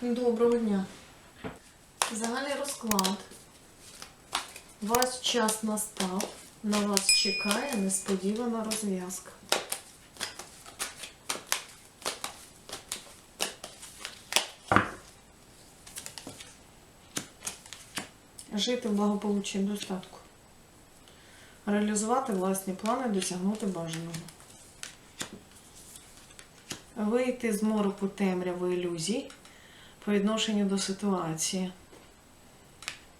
Доброго дня. Загальний розклад. Ваш час настав. На вас чекає несподівана розв'язка. Жити в благополуччі і достатку. Реалізувати власні плани, досягнути бажаного. Вийти з мороку темряви ілюзій по відношенню до ситуації.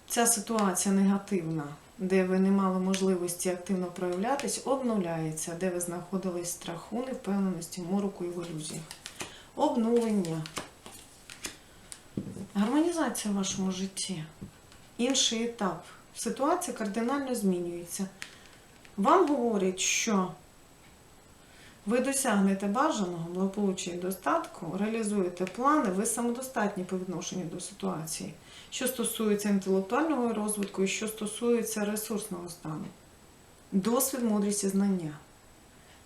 Ця ситуація негативна, де ви не мали можливості активно проявлятись, обнуляється, де ви знаходились страху, невпевненості, мороку і в ілюзіях. Обнулення. Гармонізація в вашому житті. Інший етап. Ситуація кардинально змінюється. Вам говорять, що ви досягнете бажаного, благополуччя і достатку, реалізуєте плани, ви самодостатні по відношенню до ситуації, що стосується інтелектуального розвитку і що стосується ресурсного стану. Досвід, мудрість і знання.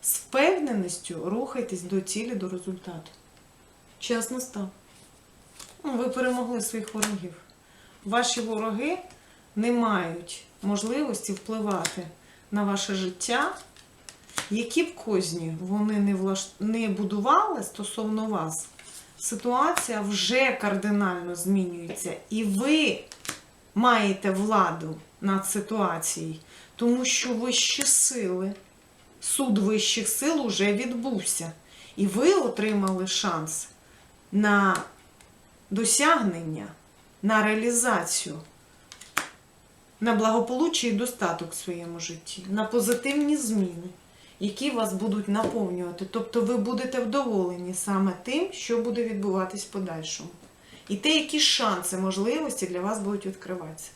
З впевненістю рухайтесь до цілі, до результату. Час настав. Ви перемогли своїх ворогів. Ваші вороги не мають можливості впливати на ваше життя, які б козні вони не, влаш... не будували стосовно вас, ситуація вже кардинально змінюється, і ви маєте владу над ситуацією, тому що вищі сили, суд вищих сил уже відбувся. І ви отримали шанс на досягнення, на реалізацію на благополуччя і достаток в своєму житті, на позитивні зміни, які вас будуть наповнювати. Тобто ви будете вдоволені саме тим, що буде відбуватись в подальшому. І те, які шанси, можливості для вас будуть відкриватися.